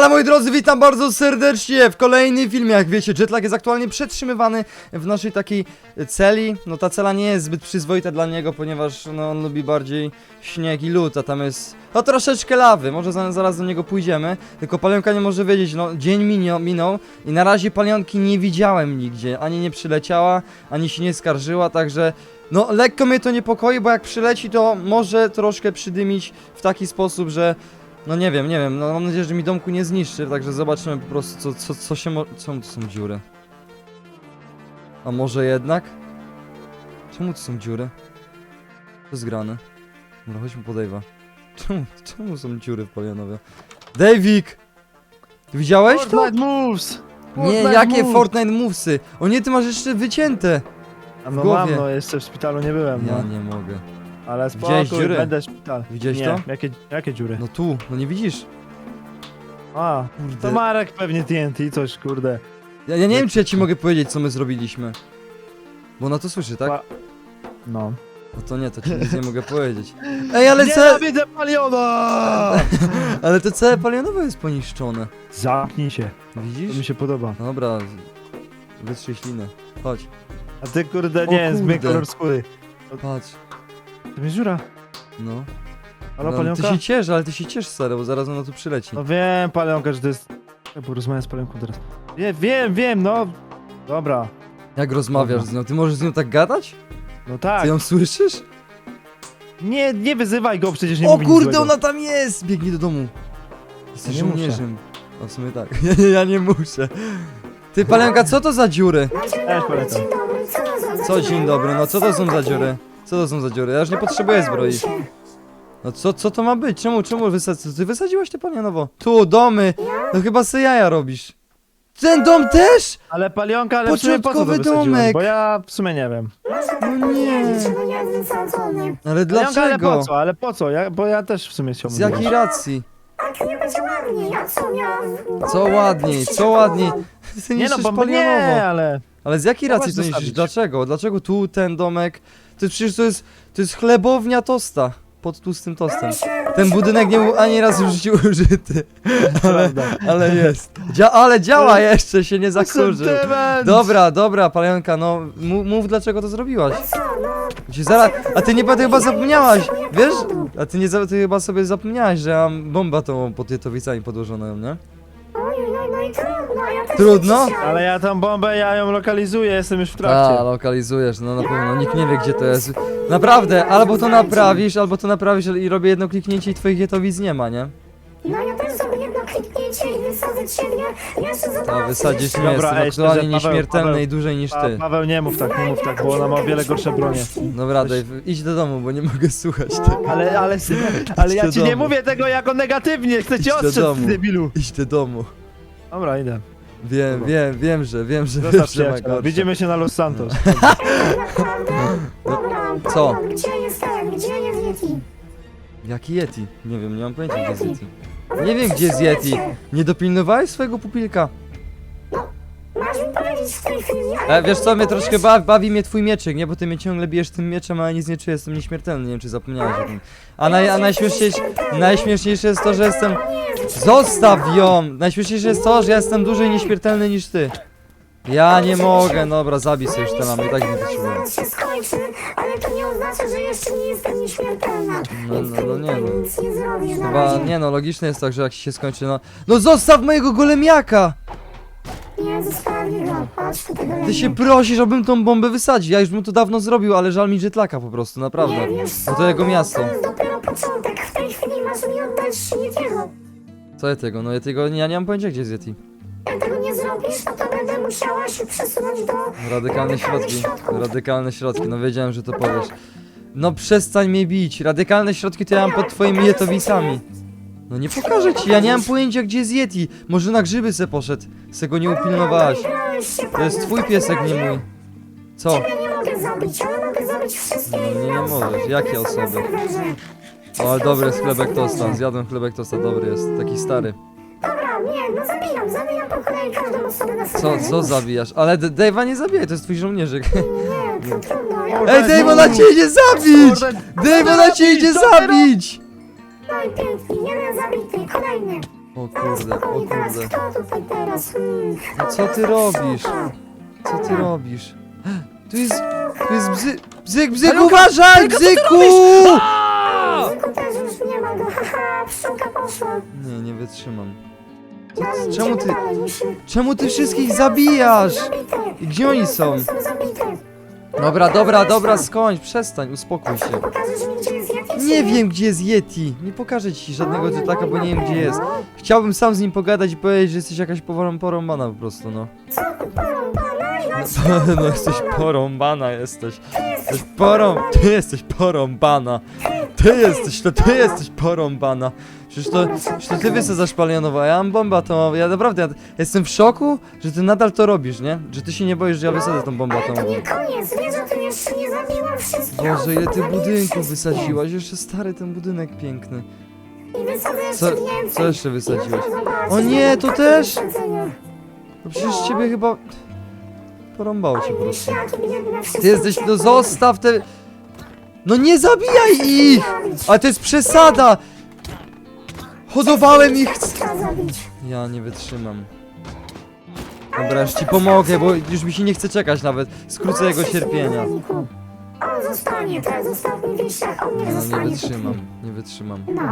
Halo moi drodzy, witam bardzo serdecznie w kolejnym filmie. Jak wiecie, jetlag jest aktualnie przetrzymywany w naszej takiej celi. No ta cela nie jest zbyt przyzwoita dla niego, ponieważ no, on lubi bardziej śnieg i lód, a tam jest no troszeczkę lawy. Może za, zaraz do niego pójdziemy. Tylko palionka nie może wiedzieć, no dzień minął, minął i na razie palionki nie widziałem nigdzie. Ani nie przyleciała, ani się nie skarżyła, także... No, lekko mnie to niepokoi, bo jak przyleci, to może troszkę przydymić w taki sposób, że no nie wiem, nie wiem, no mam nadzieję, że mi domku nie zniszczy, także zobaczymy po prostu co, co, co się mo... Czemu to są dziury? A może jednak? Czemu to są dziury? To jest grane. Dobra, chodźmy po Dave'a. Czemu, czemu są dziury w Palionowie? Davik! Ty widziałeś to? Fortnite moves! Nie, Fortnite jakie moves! Fortnite movesy? O nie, ty masz jeszcze wycięte! A no w głowie. mam, no jeszcze w szpitalu nie byłem, Ja no. nie mogę. Ale Widziałeś spokój, dziurę? będę szpital. Widziałeś nie, to? Jakie, jakie dziury? No tu, no nie widzisz? A, to Kurde. Marek pewnie TNT, coś kurde. Ja, ja nie wiem, czy ja ci mogę powiedzieć, co my zrobiliśmy. Bo na to słyszy, tak? Pa- No. No to nie, to ci nic nie mogę powiedzieć. Ej, ale nie widzę paliona! Ale to całe palionowe jest poniszczone. Zamknij się, to mi Widzisz? się podoba. Dobra, wytrzyj ślinę. Chodź, A ty kurde, O nie, zmień kurde. kolor skóry. patrz. To mi dziura. No. Halo, no ty palionka? się ciesz, ale ty się ciesz, stary, bo zaraz ona tu przyleci. No wiem, palionka, że to jest... Ja porozmawiam z palionką teraz. Wiem, wiem, wiem, no. Dobra. Jak rozmawiasz z nią? Ty możesz z nią tak gadać? No tak. Ty ją słyszysz? Nie, nie wyzywaj go, przecież nie o mówi nic kurde, złego. ona tam jest! Biegnij do domu. Jesteś Ja nie muszę. żołnierzem. A w sumie tak. Ja, nie- ja nie muszę. Ty, Palenka, co to za dziury? Co to za Co, dzień dobry, no co to są za dziury? Co to są za dziury? Ja już nie potrzebuję zbroi. No co, co to ma być? Czemu, czemu wysadzi? Ty wysadziłaś te panianowo? Tu, domy! No chyba se jaja robisz. Ten dom też? Ale palionka, ale w sumie po co to Początkowy domek. Bo ja w sumie nie wiem. No nie. Niczego nie jest wysadzone. Ale Palionka, ale po dlaczego? co? Ale po co? Ja, bo ja też w sumie Z chciałbym jakiej wiedzieć. racji? Tak nie będzie ładnie, ja co miałam... Co ładniej, co ładniej? Ty Nie no, niszczysz bo nie, palionowo. ale... Ale z jakiej No racji to niszczysz? zostawić. Dlaczego? Dlaczego tu ten domek? To przecież to jest, to jest chlebownia tosta. Pod tłustym tostem. Ten budynek nie był ani razu w życiu użyty. Ale, ale jest. Dzia ale działa jeszcze, się nie zakurzył. Dobra, dobra, Palionka, no mów, mów dlaczego to zrobiłaś. Zaraz, a ty nie ty chyba zapomniałaś, wiesz? A ty nie ty chyba sobie zapomniałaś, że mam bomba tą pod Jetowicami podłożoną, nie? Oj, oj, no i Trudno? Ale ja tą bombę, ja ją lokalizuję, jestem już w A, trakcie. lokalizujesz, no na pewno, nikt nie wie gdzie to jest. Naprawdę, albo to naprawisz, albo to naprawisz i robię jedno kliknięcie i twoich Jetowic nie ma, nie? No ja też zrobię jedno kliknięcie i wysadzę ciebie. Jeszcze To zobaczysz. wysadzisz mnie, Dobra, jestem ej, szczerze, aktualnie Paweł, nieśmiertelny Paweł. i dłużej niż Pa, ty. Paweł, nie mów tak, nie mów tak, bo ona ma o wiele gorsze bronie. Dobra, Dave, idź do domu, bo nie mogę słuchać tego. Ale, ale, ale ja do ci nie domu. mówię tego jako negatywnie, chcę Idź cię do ostrzec, domu. debilu. Idź do domu. Dobra, idę. Wiem, wiem, wiem, że, wiem, że Zostaw wiesz, że ma przyjaciela, gorsze. widzimy się na Los Santos. Dobra, Co? Gdzie jest ten, gdzie jest Yeti? Jaki Yeti? Nie wiem, nie mam pojęcia gdzie jest Yeti. Nie wiem gdzie jest Yeti. Nie dopilnowałeś swojego pupilka? E, wiesz co, mnie troszkę bawi, bawi mnie twój mieczyk, nie? Bo ty mnie ciągle bijesz tym mieczem, a nic nie czuję, jestem nieśmiertelny, nie wiem czy zapomniałeś o tym. A, naj, a najśmieszniejsze, najśmieszniejsze jest to, że jestem... Zostaw ją! Najśmieszniejsze jest to, że ja jestem dłużej nieśmiertelny niż ty. Ja nie mogę, dobra, zabij sobie już tę mamę, i tak nie potrzebuję. Zaraz się skończy, ale to nie oznacza, że jeszcze nie jestem nieśmiertelna. No, Więc no, no nie, no. nic nie na Chyba, razie. nie no, logiczne jest tak, że jak się skończy, no... No zostaw mojego golemiaka! Nie, zostawię go, chodź do tego Ty się prosisz, abym tą bombę wysadził, ja już bym to dawno zrobił, ale żal mi jetlaka po prostu, naprawdę. Nie, Bo to jego miasto. To jest dopiero początek, w tej chwili masz mi oddać Yetiego. Co Yetiego? No Yetiego, ja nie mam pojęcia gdzie jest Yeti. Jak tego nie zrobisz, no to będę musiała się przesunąć do... Radykalne środki. Radykalne środki, no wiedziałem, że to powiesz. No przestań mnie bić. Radykalne środki to ja mam pod twoimi jetowicami. No nie pokażę ci, ja nie mam pojęcia gdzie jest Yeti. Może na grzyby se poszedł. Se go nie upilnowałaś. To jest twój piesek, nie mój. Co? Ciebie nie mogę zabić, ale mogę zabić wszystkie No, nie, inne nie osoby, możesz. Jakie które są na osoby? serwerze. O, Wszystkie dobry jest osoby na chlebek tosta. serwerze. Zjadłem chlebek tosta, dobry jest. Taki stary. Dobra, nie, no zabijam, zabijam po kolei każdą osobę na Co, serwerze. co zabijasz? Ale D- Dave'a nie zabijaj, to jest twój żołnierzyk. Nie, to trudno. Ja... Ej, Dave, ona cię idzie zabić! Dave, ona cię idzie zabić! No i pięknie, jeden zabity, kolejny. O kurde, o Spokojnie teraz, kurde. kto tutaj teraz? No co ty robisz? Co ty robisz? Tu jest, tu jest bzy... Bzyk, bzyk, Palionka, uważaj, Palionka, co ty bzyku! Zyku też już nie ma go, haha, pszczółka poszła. Nie, nie wytrzymam. Dalej, czemu idziemy ty- dalej, musimy- Czemu ty wszystkich zabijasz? I gdzie oni są? Dobra, dobra, dobra, skończ, przestań, uspokój się. Pokażesz mi, gdzie Nie wiem, gdzie jest Yeti. Nie pokażę ci żadnego O, jetlaka, bo nie wiem, gdzie jest. no. Chciałbym sam z nim pogadać i powiedzieć, że jesteś jakaś porąbana po prostu, no. Co ty porąbana? I dlaczego No jesteś porąbana, jesteś. Jesteś porą... Ty jesteś porąbana. Ty jesteś, to ty jesteś porąbana. Przecież to, przecież to ty wysadzasz palionowo, a ja mam bombę atomową. Ja naprawdę, ja jestem w szoku, że ty nadal to robisz, nie? Że ty się nie boisz, że ja wysadzę tą bombę Ale to atomową. nie koniec, wiesz, że tu jeszcze nie zabiłam wszystkich Boże, ile ty budynków wysadziłaś. Jeszcze stary ten budynek piękny. I wysadzę Co, jeszcze więcej. co jeszcze wysadziłeś? Jutro zobaczysz, O nie, to też? wysadzenia. No przecież ciebie chyba... Porąbało cię po prostu. wisiaki biedne, wszystko Ty jesteś, no zostaw te... No nie zabijaj ich! Ale to jest przesada! Hodowałem ich! Zabić. Ja nie wytrzymam. Dobra, już ci pomogę, bo już mi się nie chce czekać nawet. Skrócę jego cierpienia. On zostanie, teraz ostatni wisiak, on nie No nie zostanie. wytrzymam, nie wytrzymam. No.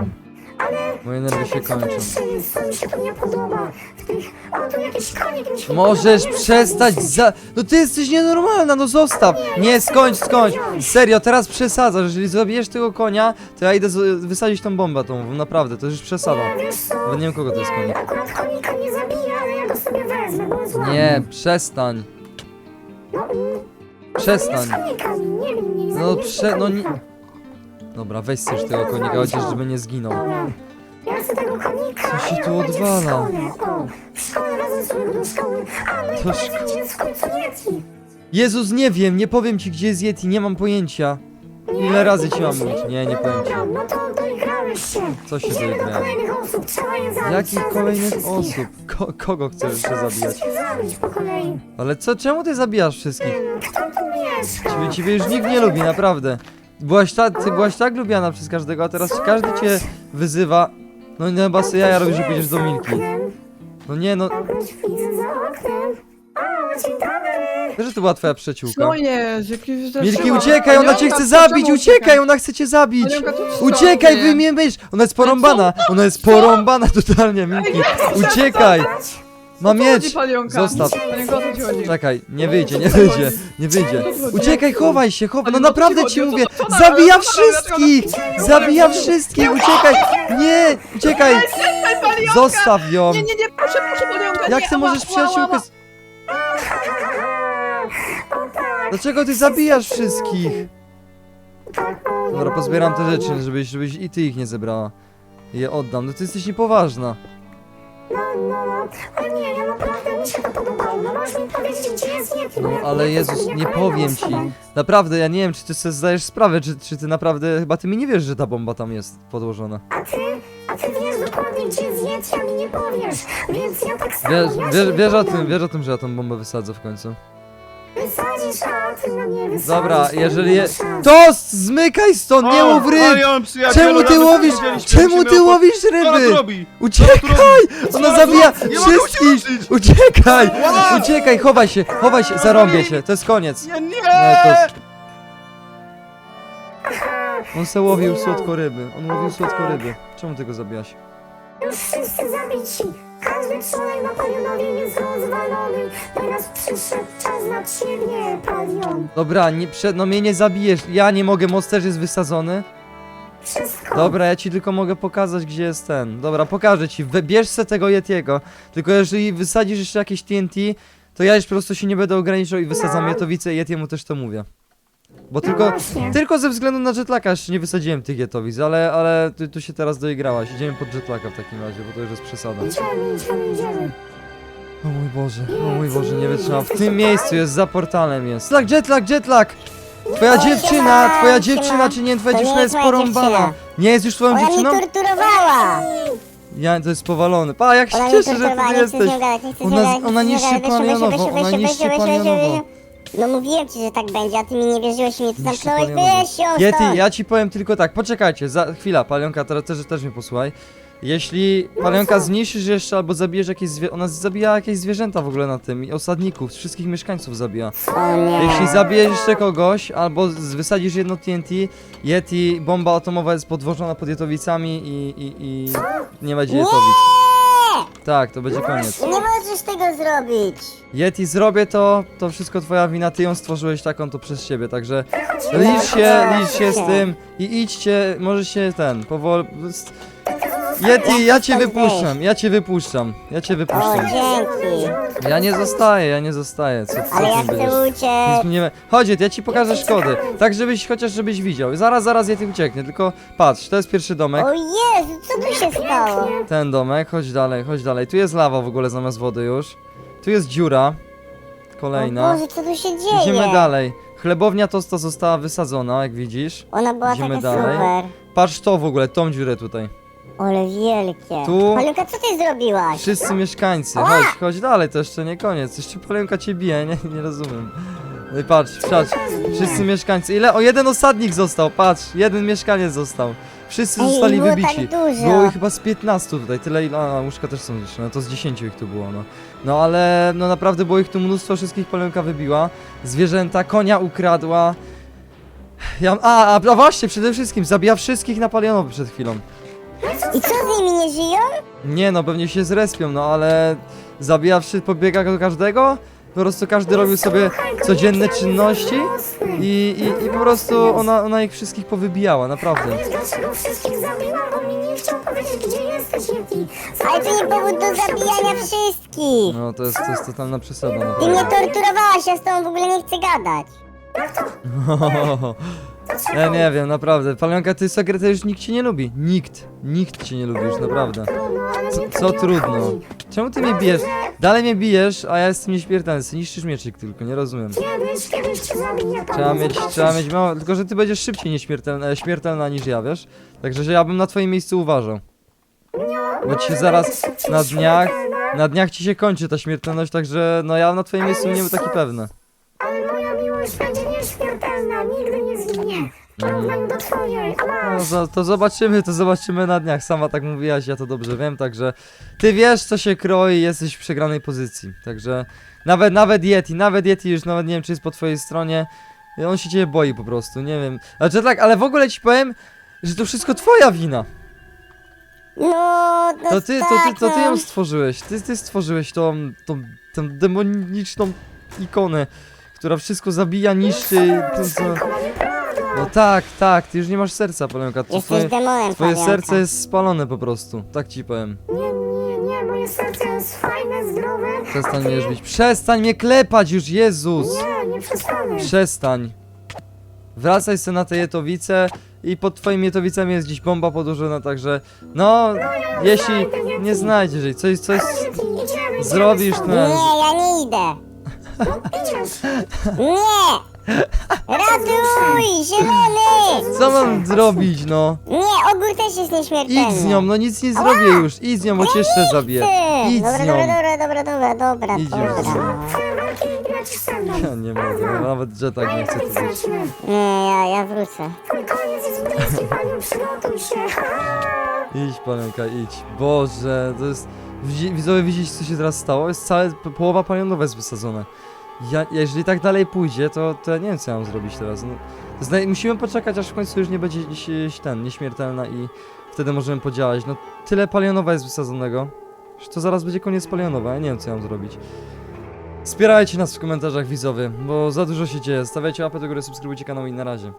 Ale Moje nerwy się kończą. Możesz przestać za... No ty jesteś nienormalna, no zostaw! Nie, skończ, skończ! Serio, teraz przesadzasz. Jeżeli zabijesz tego konia, to ja idę z- wysadzić tą bombę tą. Naprawdę, to już przesada. Nie, wiem, kogo to jest konik. akurat konika nie zabiję, ale ja go sobie wezmę, bo jest. Nie, przestań. No, mm. Przestań. No prze... no nie... Dobra, weź sobie tego konika, chociaż żeby nie zginął. Dobra. Ja chcę tego konika. Co się tu odwala? W szkole. O, w szkole razem sobie do szkoły. A, no i To gdzie jest w końcu Yeti. Jezus, nie wiem, nie powiem ci gdzie jest Yeti, nie mam pojęcia. Ile razy ci mam mówić? Nie, nie no powiem ci. dobra, No to doigrałeś się. Co się Idziemy do doigrałem? kolejnych osób, trzeba je zabić. Jakich trzeba kolejnych zabić osób? Ko kogo chcesz jeszcze Trzeba zabijać? wszystkich zabić po kolei. Ale co, czemu ty zabijasz wszystkich? Kto tu mieszka? Ciebie, ciebie już nikt nie lubi, naprawdę. Byłaś ta, ty byłaś tak lubiana przez każdego, a teraz każdy cię wyzywa. No nie, chyba sobie jaja robisz, że pójdziesz do Milki. No nie, no... Że to była twoja przyjaciółka. Co? Jakiś Milki, uciekaj, ona cię chce zabić, uciekaj, ona chce cię zabić! Uciekaj, wy mnie myśl! Ona jest porąbana! Ona jest porąbana totalnie, Milki! Uciekaj! Ma miecz! Zostaw. Palionka, o co ci chodzi? Czekaj, nie wyjdzie, nie wyjdzie, nie wyjdzie. Uciekaj, chowaj się, chowaj, no no naprawdę ci mówię, zabija wszystkich! Zabija wszystkich, uciekaj! Nie, uciekaj! Zostaw ją! Nie, nie, nie, proszę, proszę, Palionka, Jak nie, ty ała, możesz ała, przyjaciółkę... ała. z- Dlaczego ty zabijasz wszystkich? Dobra, pozbieram te rzeczy, żebyś, żebyś i ty ich nie zebrała. I je oddam, no ty jesteś niepoważna. Ale nie, ja naprawdę mi się to podobało. No możesz mi powiedzieć, gdzie jest Yeti? bo No ja- ale ja Jezus, zabiję nie powiem ci. osobę. Naprawdę, ja nie wiem, czy ty sobie zdajesz sprawę, czy, czy ty naprawdę, chyba ty mi nie wiesz, że ta bomba tam jest podłożona. A ty, a ty wiesz dokładnie, gdzie jest Yeti, a mi nie powiesz. Więc ja tak samo, Wiesz, ja wiesz, wiesz o powiem. tym, wiesz o tym, że ja tą bombę wysadzę w końcu. Wysadzisz, na mnie wysadzisz. Dobra, jeżeli je... ma szans. Tost! Zmykaj stąd, nie łów ryb! Marion, przyjacielu, Czemu ty razem łowisz, siedzieliśmy, czemu musimy ty opo- łowisz Co ona tu ryby? robi? Uciekaj! Ona tu zabija robi? Nie mogę wszystkich! Uciekaj! Wow! Uciekaj, chowaj się, chowaj się, zarąbię cię, to jest koniec. Nie, nie! Nie, to... On se łowił słodko ryby, on łowił słodko ryby. Czemu ty go zabijaś? Już wszyscy zabici. Każdy na. Teraz przyszedł czas na ciebie, palion. Dobra, nie, prze, no mnie nie zabijesz, ja nie mogę, most też jest wysadzony. Wszystko. Dobra, ja ci tylko mogę pokazać, gdzie jest ten. Dobra, pokażę ci, We- bierz se tego Yetiego. Tylko jeżeli wysadzisz jeszcze jakieś TNT, to ja już po prostu się nie będę ograniczał i wysadzam Jetowicę i Yetiemu też to mówię. Bo No tylko, właśnie. tylko ze względu na jetlaka jeszcze nie wysadziłem tych Jetowic, ale, ale ty tu się teraz doigrałaś. Idziemy pod jetlaka w takim razie, bo to już jest przesada. Idziemy, idziemy, idziemy. O mój Boże, o mój Boże, nie wytrzymam. W tym miejscu jest, za portalem jest. Jetlag, jetlag, jetlag! Twoja dziewczyna, twoja dziewczyna, czy nie, twoja To nie dziewczyna jest jest moja porąbana. dziewczyna. Nie jest już twoją Ona mnie dziewczyną? torturowała! Ja, to jest powalony. Pa, jak się Ona mnie cieszę, że ty torturowała, nie chcę z jesteś. gadać, nie chcę z nią Ona- gadać, nie ona niszczy gadać, weź, weź, palionowo, weź, weź, ona weź, niszczy weź, weź, weź. No mówiłem ci, że tak będzie, a ty mi nie wierzyłeś i mnie tu Niszczy zamknąłeś, palionowo. weź Yeti, ja ci powiem tylko tak, poczekajcie, za chwila, palionka, teraz też, też mnie posłuchaj. Jeśli palionka zniszczysz jeszcze albo zabijesz jakieś zwie... Ona zabija jakieś zwierzęta w ogóle na tym i osadników, wszystkich mieszkańców zabija. O nie. Jeśli zabijesz jeszcze kogoś albo z- wysadzisz jedno TNT, Yeti, bomba atomowa jest podwożona pod Jetowicami i, i, i nie będzie Jetowic. Tak, to będzie koniec. Nie możesz tego zrobić. Yeti, zrobię to, to wszystko twoja wina, ty ją stworzyłeś taką, to przez siebie, także licz się, licz się z tym i idźcie, może się ten, powoli... Yeti, ja cię wypuszczam, ja cię wypuszczam, ja cię O, wypuszczam. dzięki. Ja nie zostaję, ja nie zostaję, co, co Ale ja ty będziesz? chcę Nic uciec. mi nie... Chodź, Yeti, ja ci pokażę szkody, tak żebyś, chociaż żebyś widział. Zaraz, zaraz Yeti ucieknie, tylko patrz, to jest pierwszy domek, O Jezu, co tu się stało? ten domek, chodź dalej, chodź dalej. Tu jest lawa w ogóle zamiast wody już. Tu jest dziura, O kolejna. Boże, co tu się dzieje? Idziemy dalej. Chlebownia tosta została wysadzona, jak widzisz. Ona była Idziemy taka dalej. super. Patrz to w ogóle, tą dziurę tutaj. Ale wielkie. Tu- Paluka, co ty zrobiłaś? Wszyscy mieszkańcy. Chodź, chodź dalej, to jeszcze nie koniec. Jeszcze Polenka cię bije, nie, nie rozumiem. No i patrz, patrz, wszyscy mieszkańcy. Ile? O, jeden osadnik został, patrz, jeden mieszkaniec został. Wszyscy Ej, zostali było wybici. tak dużo. Było ich chyba z 15 tutaj, tyle ile. A, łóżka też są liczne, to z 10 ich tu było, no. No ale no naprawdę było ich tu mnóstwo, wszystkich Polenka wybiła. Zwierzęta, konia ukradła. Ja, a, a, a właśnie, przede wszystkim zabija wszystkich na palionowy przed chwilą. I co z nimi nie żyją? Nie no, pewnie się zrespią, no ale zabija wszystkich, pobiega do każdego. Po prostu każdy robił sobie codzienne czynności i, i, i po prostu ona, ona ich wszystkich powybijała, naprawdę. Wiesz dlaczego wszystkich zabiłam? Bo mi nie chciał powiedzieć, gdzie jesteś, Yeti. Ale to nie powód do zabijania wszystkich. No to jest, to jest totalna przesada, Ty mnie naprawdę. torturowałaś, ja z tobą w ogóle nie chcę gadać. Ja nie wiem, naprawdę. Palionka, ty sekretę już nikt cię nie lubi. Nikt. Nikt cię nie lubi już, naprawdę. Co, co trudno? Czemu ty mnie bijesz? Dalej mnie bijesz, a ja jestem nieśmiertelny. Niszczysz mieczyk tylko, nie rozumiem. Kiedyś, kiedyś cię zabiję, Trzeba mieć, trzeba mieć mało, tylko że ty będziesz szybciej nieśmiertelna, e, śmiertelna niż ja, wiesz? Także, że ja bym na twoim miejscu uważał. Bo ci się zaraz na dniach, na dniach ci się kończy ta śmiertelność, także no ja na twoim miejscu nie był taki pewny. Porównaniu do twojej. A No, masz. za- to zobaczymy, to zobaczymy na dniach. Sama tak mówiłaś, ja to dobrze wiem, także ty wiesz co się kroi, jesteś w przegranej pozycji. Także nawet nawet Yeti, nawet Yeti już nawet nie wiem czy jest po twojej stronie. On się ciebie boi po prostu, nie wiem. Znaczy tak, ale w ogóle ci powiem, że to wszystko twoja wina. No, no To ty, to tak, ty, to ty no. ją stworzyłeś. Ty, ty stworzyłeś tą, tą, tą demoniczną ikonę, która wszystko zabija, niszczy. To, co... No tak, tak, ty już nie masz serca, Polemka. To Jesteś twoje, demonem, twoje serce jest spalone po prostu. Tak ci powiem. Nie, nie, nie, moje serce jest fajne, zdrowe. Przestań ty- mnie bić. Przestań mnie klepać już, Jezus! Nie, nie przestanę. Przestań. Wracaj sobie na te jetowice i pod twoimi jetowicami jest gdzieś bomba podłożona, także no, jeśli nie znajdziesz jej, coś, coś Yeti, idziemy, idziemy zrobisz, stąd. no Nie, ja nie idę. Idziesz. Nie! Ratuj, zielony! Co mam zrobić, no? Nie, ogór też jest nieśmiertelny. Idź z nią, no nic nie zrobię już. Idź z nią, bo cię jeszcze zabiję. Idź Dobra, z nią. dobra, dobra, dobra, dobra, dobra, Idź już dobra. ze mną. Ja nie mogę, nawet że tak nie chcę tu. Nie, ja, ja wrócę. Twój koniec jest bliski, panią, przygotuj się. Idź, panenka, idź. Boże, to jest... Widzi, widzowie, widzicie co się teraz stało? Jest całe, po- połowa palionowa jest wysadzona. Ja, jeżeli tak dalej pójdzie, to, to ja nie wiem co ja mam zrobić teraz. No, musimy poczekać, aż w końcu już nie będzie gdzieś ten, nieśmiertelna i wtedy możemy podziałać. No, tyle palionowa jest wysadzonego, że to zaraz będzie koniec palionowa, ja nie wiem co ja mam zrobić. Wspierajcie nas w komentarzach widzowie, bo za dużo się dzieje. Stawiajcie łapę do góry, subskrybujcie kanał i na razie.